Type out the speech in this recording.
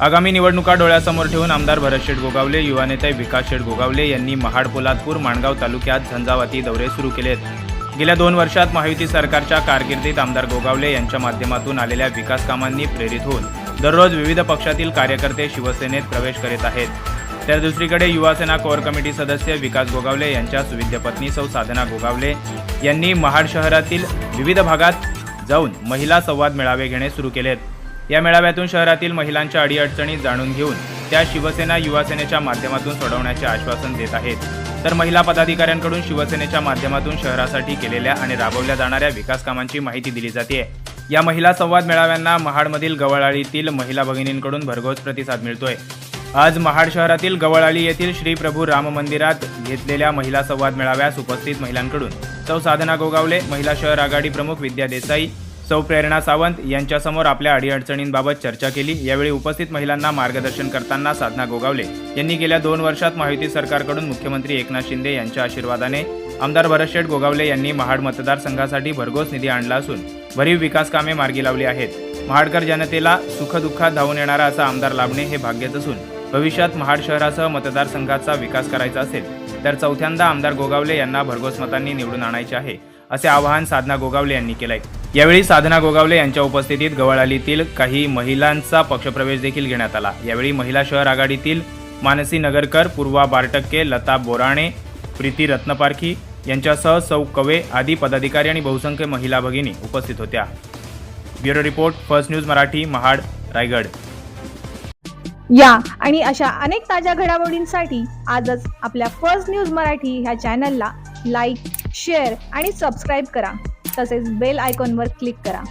आगामी निवडणुका डोळ्यासमोर ठेवून आमदार भरत शेठ गोगावले युवा नेते विकास शेठ गोगावले यांनी महाड पोलादपूर माणगाव तालुक्यात झंझावाती दौरे सुरू केलेत. गेल्या दोन वर्षात महायुती सरकारच्या कारकिर्दीत आमदार गोगावले यांच्या माध्यमातून आलेल्या विकास कामांनी प्रेरित होऊन दररोज विविध पक्षातील कार्यकर्ते शिवसेनेत प्रवेश करीत आहेत. तर दुसरीकडे युवासेना कोअर कमिटी सदस्य विकास गोगावले यांच्या सुविद्य पत्नी सौ साधना गोगावले यांनी महाड शहरातील विविध भागात जाऊन महिला संवाद मेळावे घेणे सुरू केलेत. या मेळाव्यातून शहरातील महिलांच्या अडीअडचणी जाणून घेऊन त्या शिवसेना युवासेनेच्या माध्यमातून सोडवण्याचे आश्वासन देत आहेत. तर महिला पदाधिकाऱ्यांकडून शिवसेनेच्या माध्यमातून शहरासाठी केलेल्या आणि राबवल्या जाणाऱ्या विकास कामांची माहिती दिली जाते या महिला संवाद मेळाव्यांना महाडमधील गवळाळीतील महिला भगिनींकडून भरघोस प्रतिसाद मिळतोय. आज महाड शहरातील गवळाळी येथील श्री प्रभू राम मंदिरात घेतलेल्या महिला संवाद मेळाव्यास उपस्थित महिलांकडून सौ साधना गोगावले महिला शहर आघाडी प्रमुख विद्या देसाई सौ प्रेरणा सावंत यांच्यासमोर आपल्या अडीअडचणींबाबत चर्चा केली. यावेळी उपस्थित महिलांना मार्गदर्शन करताना साधना गोगावले यांनी गेल्या दोन वर्षात महायुती सरकारकडून मुख्यमंत्री एकनाथ शिंदे यांच्या आशीर्वादाने आमदार भरतशेठ गोगावले यांनी महाड मतदारसंघासाठी भरघोस निधी आणला असून भरीव विकास कामे मार्गी लावली आहेत. महाडकर जनतेला सुखदुःखात धावून येणारा असा आमदार लाभणे हे भाग्यच असून भविष्यात महाड शहरासह मतदारसंघाचा विकास करायचा असेल तर चौथ्यांदा आमदार गोगावले यांना भरघोस मतांनी निवडून आणायचे आहे असे आवाहन साधना गोगावले यांनी केलंय. यावेळी साधना गोगावले यांच्या उपस्थितीत गवळालीतील काही महिलांचा पक्षप्रवेश देखील घेण्यात आला. यावेळी महिला शहर आघाडीतील मानसी नगरकर पूर्वा बारटक्के लता बोराणे प्रीती रत्नपारखी यांच्यासह सौ कवे आदी पदाधिकारी आणि बहुसंख्य महिला भगिनी उपस्थित होत्या. Bureau report first news Marathi Mahad Raigad. या आणि अशा अनेक ताज्या घडामोडींसाठी आजच आपल्या फर्स्ट न्यूज मराठी ह्या चॅनलला लाईक शेअर आणि सबस्क्राईब करा. तसेच बेल आयकॉनवर क्लिक करा.